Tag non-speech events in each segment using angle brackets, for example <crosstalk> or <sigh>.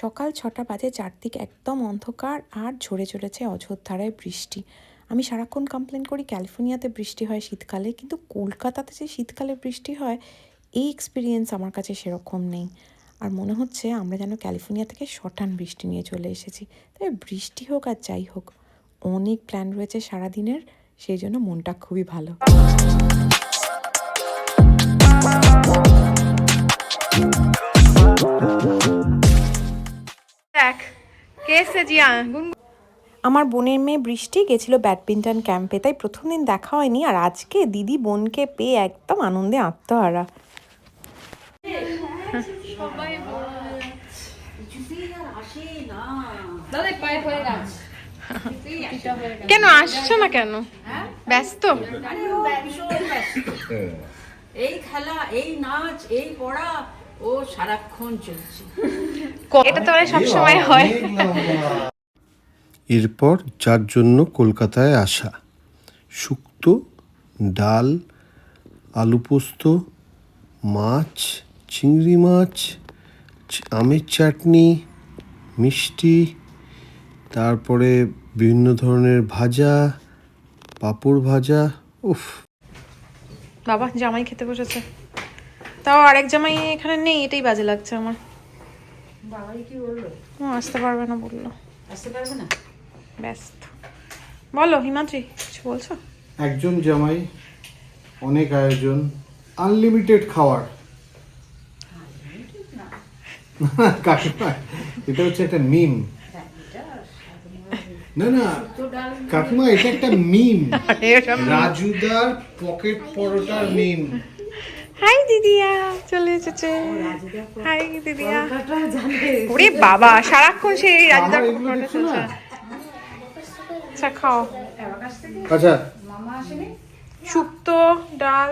সকাল ছটা বাজে চারদিক একদম অন্ধকার আর ঝরে চলেছে অযোধ্যারায় বৃষ্টি। আমি সারাক্ষণ কমপ্লেন করি ক্যালিফোর্নিয়াতে বৃষ্টি হয় শীতকালে, কিন্তু কলকাতাতে যে শীতকালে বৃষ্টি হয়, এই এক্সপিরিয়েন্স আমার কাছে সেরকম নেই। আর মনে হচ্ছে আমরা যেন ক্যালিফোর্নিয়া থেকে শটান বৃষ্টি নিয়ে চলে এসেছি। তবে বৃষ্টি হোক আর যাই হোক, অনেক প্ল্যান রয়েছে সারাদিনের, সেই জন্য মনটা খুবই ভালো। দেখ কে আমার বোনের মেয়ে বৃষ্টি গেছিল ব্যাডমিন্টন ক্যাম্পে তাই প্রথম দিন দেখা হয়নি আর আজকে দিদি বোনকে পেয়ে একদম আনন্দে আত্মহারা। কেন আসছো না কেন? ব্যস্ত? এই খেলা এই নাচ এই পড়া ও সারাক্ষণ চলছে। এটা তো মানে সবসময় হয়। এরপর যার জন্য কলকাতায় আসা। শুক্তো ডাল আলু পোস্ত মাছ চিংড়ি মাছ আমের চাটনি মিষ্টি তারপরে বিভিন্ন ধরনের ভাজা পাঁপড় ভাজা উফ। বাবা জামাই খেতে বসেছে। তাও আরেক জামাই এখানে নেই এটাই বাজে লাগছে আমার। বাবাই কি বলল? আসতে পারবে না বলল। আসতে পারবে না? ব্যস্ত। বলো হিমাদ্রি কিছু বলছো? একজন জামাই অনেক আয়োজন আনলিমিটেড খাওয়ার। কাকিমা এটা হচ্ছে একটা মিম না না কাকিমা এটা একটা মিম রাজুদার পকেট পরোটার মিম হাই দিদিয়া চলে এসেছে। হাই দিদিয়া ওরে বাবা সারাক্ষণ সেই রাজুদার আচ্ছা খাও। আচ্ছা। শুক্তো ডাল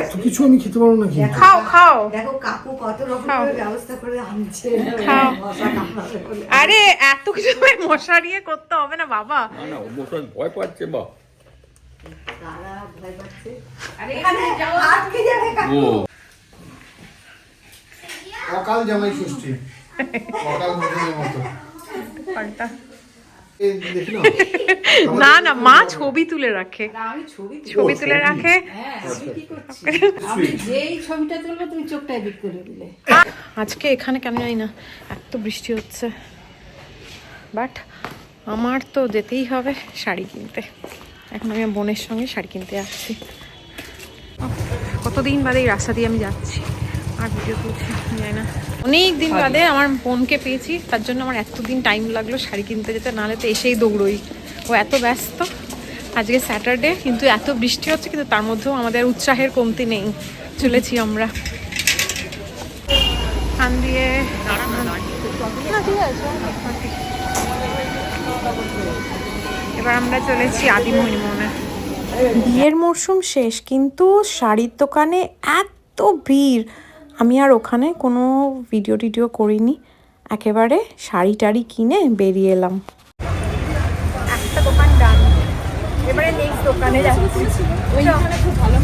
এত কিছু আমি খেতে পারব না কিন্তু খাও খাও। দেখো কাকু কত রকম খাও। ব্যবস্থা করে আনছে। খাও। মশা কামড়াবে আরে এত কিছু তোমায় মশারিয়ে করতে হবে না বাবা। না না ভয় পাচ্ছে বা তারা ভয় পাচ্ছে এখানে আটকে যাবে কাকু ও। অকাল জামাই ষষ্ঠী। অকাল মধ্যমের মতো। পাল্টা। না না মা ছবি তুলে রাখে। ছবি তুলে। রাখে। হ্যাঁ যেই করে দিলে। আজকে এখানে কেন জানি না এত বৃষ্টি হচ্ছে। বাট আমার তো যেতেই হবে শাড়ি কিনতে। এখন আমি বোনের সঙ্গে শাড়ি কিনতে আসছি। কতদিন বাদে এই রাস্তা দিয়ে আমি যাচ্ছি আর ভিডিও তুলছি জানি না। অনেক দিন বাদে আমার বোনকে পেয়েছি তার জন্য আমার এতদিন টাইম লাগল শাড়ি কিনতে যেতে নাহলে তো এসেই দৌড়ই। ও এত ব্যস্ত। আজকে স্যাটারডে কিন্তু এত বৃষ্টি হচ্ছে কিন্তু তার মধ্যেও আমাদের উৎসাহের কমতি নেই। চলেছি আমরা। খান দিয়ে না, ঠিক আছে। এবার আমরা চলেছি আদিমণিমনে বিয়ের মরশুম শেষ কিন্তু শাড়ির দোকানে এত ভিড়। আমি আর ওখানে কোনো ভিডিও টিডিও করিনি। একেবারে শাড়ি টাড়ি কিনে বেরিয়ে এলাম। একটা দোকান ডান। এবারে নেক্সট দোকানে যাচ্ছি। ওইখানে খুব ভালো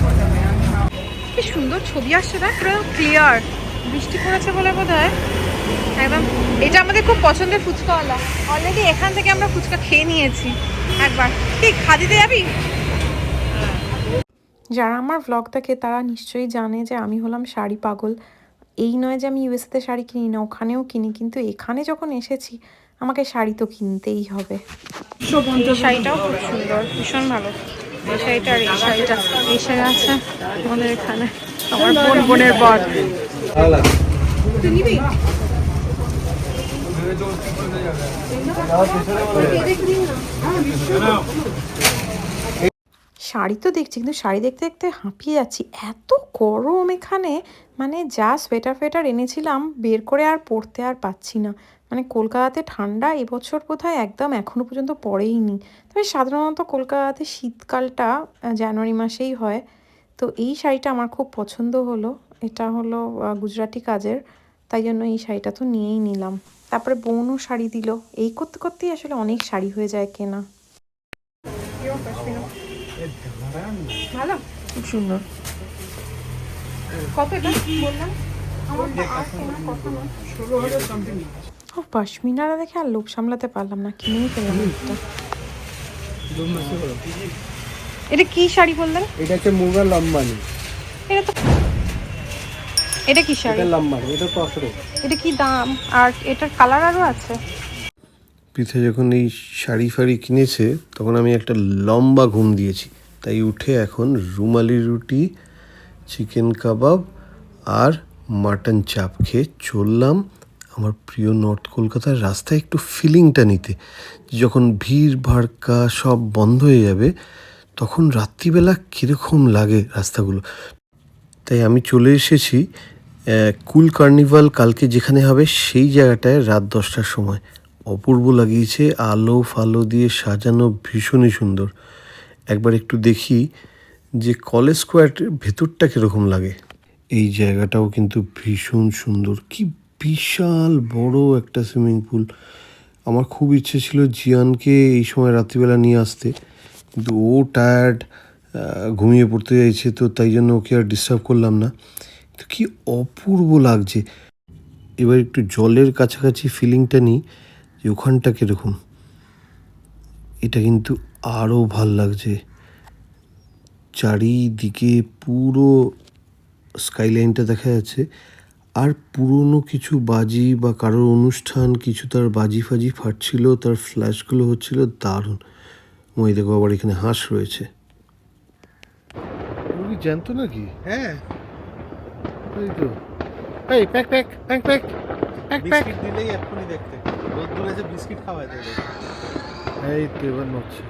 কি সুন্দর ছবি আসছে না পুরো ক্লিয়ার বৃষ্টি পড়েছে বলে বোধ হয়। একদম। এটা আমাদের খুব পছন্দের ফুচকাওয়ালা। অলরেডি এখান থেকে আমরা ফুচকা খেয়ে নিয়েছি। একবার। কি খাদিতে যাবি? যারা আমার ভ্লগ দেখে তারা নিশ্চয়ই জানে যে আমি হলাম শাড়ি পাগল। এই নয় যে আমি ইউএসএতে শাড়ি কিনি না ওখানেও কিনি কিন্তু এখানে যখন এসেছি আমাকে শাড়ি তো কিনতেই হবে। শাড়িটাও খুব সুন্দর ভীষণ ভালো। এই শাড়িটা আর এই শাড়িটা এই শাড়ি আছে আমাদের এখানে। আমার বোন বোনের বর। শাড়ি তো দেখছি, কিন্তু শাড়ি দেখতে দেখতে হাঁপিয়ে যাচ্ছি। এত গরম এখানে মানে যা সোয়েটার ফোয়েটার এনেছিলাম, বের করে আর পরতে আর পাচ্ছি না। মানে কলকাতাতে ঠান্ডা, এবছর কোথায় একদম এখনও পর্যন্ত পড়েইনি। তবে সাধারণত কলকাতাতে শীতকালটা জানুয়ারি মাসেই হয়। তো এই শাড়িটা আমার খুব পছন্দ হলো। এটা হলো গুজরাটি কাজের, তাই জন্য এই শাড়িটা তো নিয়েই নিলাম। তারপরে বোনও শাড়ি দিল। এই করতে করতেই আসলে অনেক শাড়ি হয়ে যায় কেনা। ভালো? খুব সুন্দর। কত বললাম। ও পশমিনারা দেখে আর লোক সামলাতে পারলাম না কিনেই ফেললাম একটা। এটা কি শাড়ি বললেন? এটা হচ্ছে মুগা লম্বানি। এটা তো এটা কি শাড়ি? এটা লম্বানি এটা এটা কি দাম? আর এটার কালার আরও আছে? পিঠে যখন এই শাড়ি ফাড়ি কিনেছে তখন আমি একটা লম্বা ঘুম দিয়েছি। তাই উঠে এখন রুমালি রুটি চিকেন কাবাব আর মাটন চাপ খেয়ে চললাম আমার প্রিয় নর্থ কলকাতার রাস্তায় একটু ফিলিংটা নিতে। যখন ভিড় ভাড়কা সব বন্ধ হয়ে যাবে তখন রাত্রিবেলা কীরকম লাগে রাস্তাগুলো। তাই আমি চলে এসেছি কুল কার্নিভাল কালকে যেখানে হবে, সেই জায়গাটায় রাত দশটার সময়। অপূর্ব লাগিয়েছে, আলো ফালো দিয়ে সাজানো ভীষণই সুন্দর। একবার একটু দেখি যে কলেজ স্কোয়ারের ভেতরটা কীরকম লাগে। এই জায়গাটাও কিন্তু ভীষণ সুন্দর। কি বিশাল বড় একটা সুইমিং পুল। আমার খুব ইচ্ছে ছিল জিয়ানকে এই সময় রাত্রিবেলা নিয়ে আসতে। কিন্তু ও টায়ার্ড ঘুমিয়ে পড়তে চাইছে, তো তাই জন্য ওকে আর ডিস্টার্ব করলাম না। তো কি অপূর্ব লাগছে। এবার একটু জলের কাছাকাছি ফিলিংটা নিই যে ওখানটা কীরকম এটা কিন্তু আরও ভালো লাগছে। চারিদিকে পুরো স্কাইলাইনটা দেখা যাচ্ছে আর পুরনো কিছু বাজি বা কারোর অনুষ্ঠান কিছু তার বাজি ফাজি ফাটছিল তার ফ্ল্যাশগুলো হচ্ছিল দারুণ। ওই দেখো আবার এখানে হাঁস রয়েছে। জানতো নাকি? হ্যাঁ। তো। এই pack pack pack pack pack pack দিলেই এক্ষুনি দেখতে। রোদ্দুর এসে বিস্কিট খাওয়ায় এই তো এবার নড়ছে।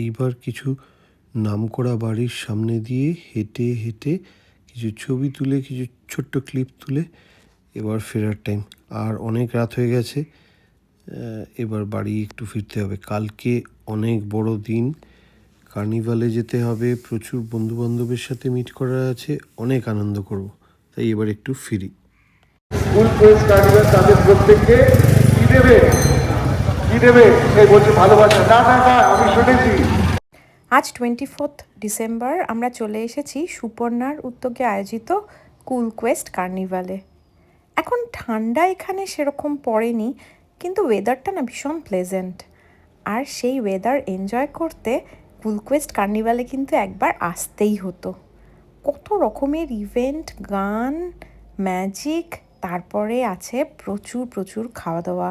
এইবার কিছু নামকরা বাড়ির সামনে দিয়ে হেঁটে হেঁটে কিছু ছবি তুলে কিছু ছোট্ট ক্লিপ তুলে এবার ফেরার টাইম আর অনেক রাত হয়ে গেছে এবার বাড়ি একটু ফিরতে হবে। কালকে অনেক বড় দিন। কার্নিভালে যেতে হবে প্রচুর বন্ধু বান্ধবের সাথে মিট করা আছে অনেক আনন্দ করব। তাই এবার একটু ফিরি। স্কুল প্রেস কার্নিভাল তাদের প্রত্যেককে কি দেবে? কি দেবে? এই বলছে ভালোবাসা। না না না আমি শুনেছি। আজ টোয়েন্টি ফোর্থ ডিসেম্বর আমরা চলে এসেছি সুপর্ণার উদ্যোগে আয়োজিত কুল কোয়েস্ট কার্নিভালে। এখন ঠান্ডা এখানে সেরকম পড়েনি, কিন্তু ওয়েদারটা না ভীষণ প্লেজেন্ট আর সেই ওয়েদার এনজয় করতে কুল কোয়েস্ট কার্নিভালে কিন্তু একবার আসতেই হতো। কত রকমের ইভেন্ট গান ম্যাজিক তারপরে আছে প্রচুর প্রচুর খাওয়া দাওয়া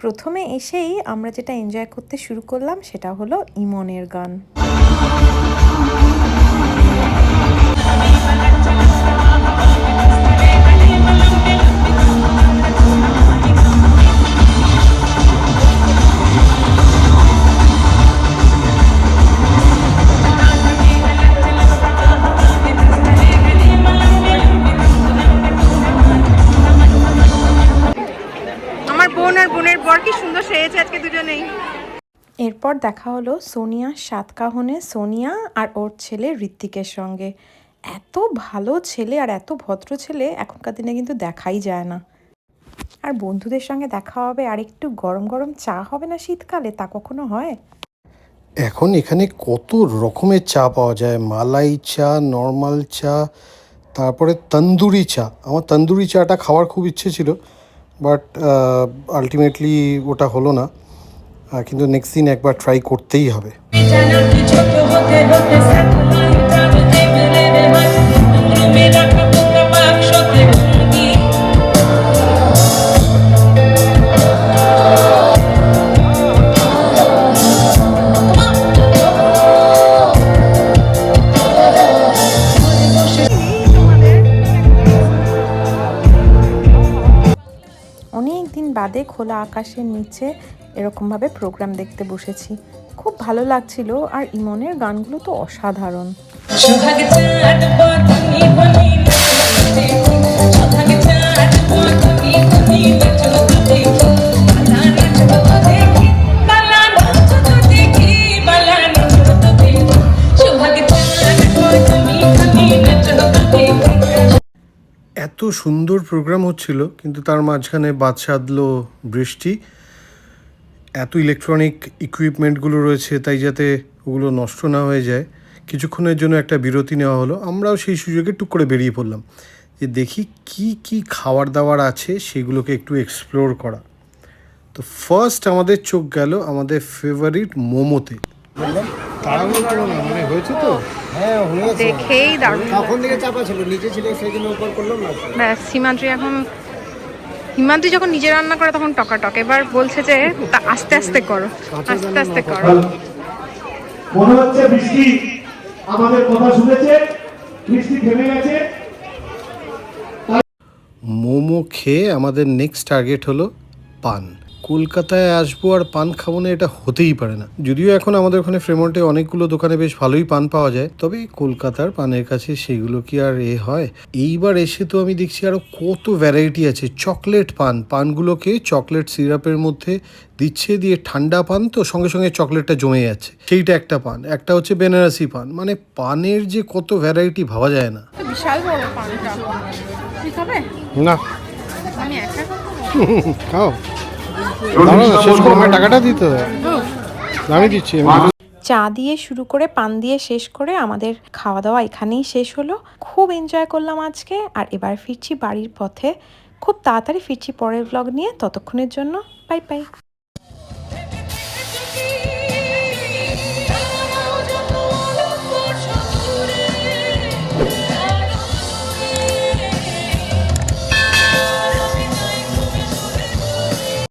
প্রথমে এসেই আমরা যেটা এনজয় করতে শুরু করলাম সেটা হলো ইমনের গান। আর বোনের বর কি সুন্দর সেরেছে আজকে দুজনেই? এরপর দেখা হলো সোনিয়া সাতকাহনে সোনিয়া আর ওর ছেলে ঋত্বিকের সঙ্গে। এত ভালো ছেলে আর এত ভদ্র ছেলে এখনকার দিনে কিন্তু দেখাই যায় না। আর বন্ধুদের সঙ্গে দেখা হবে আর একটু গরম গরম চা হবে না শীতকালে তা কখনো হয়? এখন এখানে কত রকমের চা পাওয়া যায়। মালাই চা নর্মাল চা তারপরে তন্দুরি চা। আমার তন্দুরি চাটা খাওয়ার খুব ইচ্ছে ছিল বাট আলটিমেটলি ওটা হলো না। কিন্তু নেক্সট দিন একবার ট্রাই করতেই হবে। আকাশের নিচে এরকমভাবে প্রোগ্রাম দেখতে বসেছি। খুব ভালো লাগছিল আর ইমনের গানগুলো তো অসাধারণ। Thank চাঁদ এত সুন্দর প্রোগ্রাম হচ্ছিল, কিন্তু তার মাঝখানে বাদ সাধলো বৃষ্টি। এত ইলেকট্রনিক ইকুইপমেন্টগুলো রয়েছে, তাই যাতে ওগুলো নষ্ট না হয়ে যায়। কিছুক্ষণের জন্য একটা বিরতি নেওয়া হলো, আমরাও সেই সুযোগে টুক করে বেরিয়ে পড়লাম। যে দেখি কি কি খাবার দাবার আছে, সেগুলোকে একটু এক্সপ্লোর করা। তো ফার্স্ট আমাদের চোখ গেল আমাদের ফেভারিট মোমোতে। তাড়াহুড়ো করো না মানে হয়েছে তো দেখেই দারুণ। তখন থেকে চাপা ছিল নিচে ছিল সেই জন্য উপর করলাম না। ব্যাস হিমাদ্রি এখন হিমাদ্রি যখন নিজে রান্না করে তখন টকাটক। এবার বলছে যে তা আস্তে আস্তে করো আস্তে আস্তে করো। মনে হচ্ছে বৃষ্টি আমাদের কথা শুনেছে বৃষ্টি থেমে গেছে। মোমো খেয়ে আমাদের নেক্সট টার্গেট হলো পান। কলকাতায় আসব আর পান খাব না এটা হতেই পারে না। যদিও এখন আমাদের ওখানে ফ্রেমন্টে অনেকগুলো দোকানে বেশ ভালোই পান পাওয়া যায় তবে কলকাতার পানের কাছে সেগুলো কি আর এ হয়? এইবার এসে তো আমি দেখছি আরও কত ভ্যারাইটি আছে। চকলেট পান পানগুলোকে চকলেট সিরাপের মধ্যে দিচ্ছে দিয়ে ঠান্ডা পান তো সঙ্গে সঙ্গে চকলেটটা জমে যাচ্ছে। সেইটা একটা পান। একটা হচ্ছে বেনারসি পান। মানে পানের যে কত ভ্যারাইটি ভাবা যায় না। বিশাল বড় পানটা। না। আমি একা <laughs> খাও। শেষ করে টাকাটা দিতে হবে। আমি দিচ্ছি চা দিয়ে শুরু করে পান দিয়ে শেষ করে আমাদের খাওয়া দাওয়া এখানেই শেষ হলো। খুব এনজয় করলাম আজকে। আর এবার ফিরছি বাড়ির পথে। খুব তাড়াতাড়ি ফিরছি পরের ব্লগ নিয়ে। ততক্ষণের জন্য বাই বাই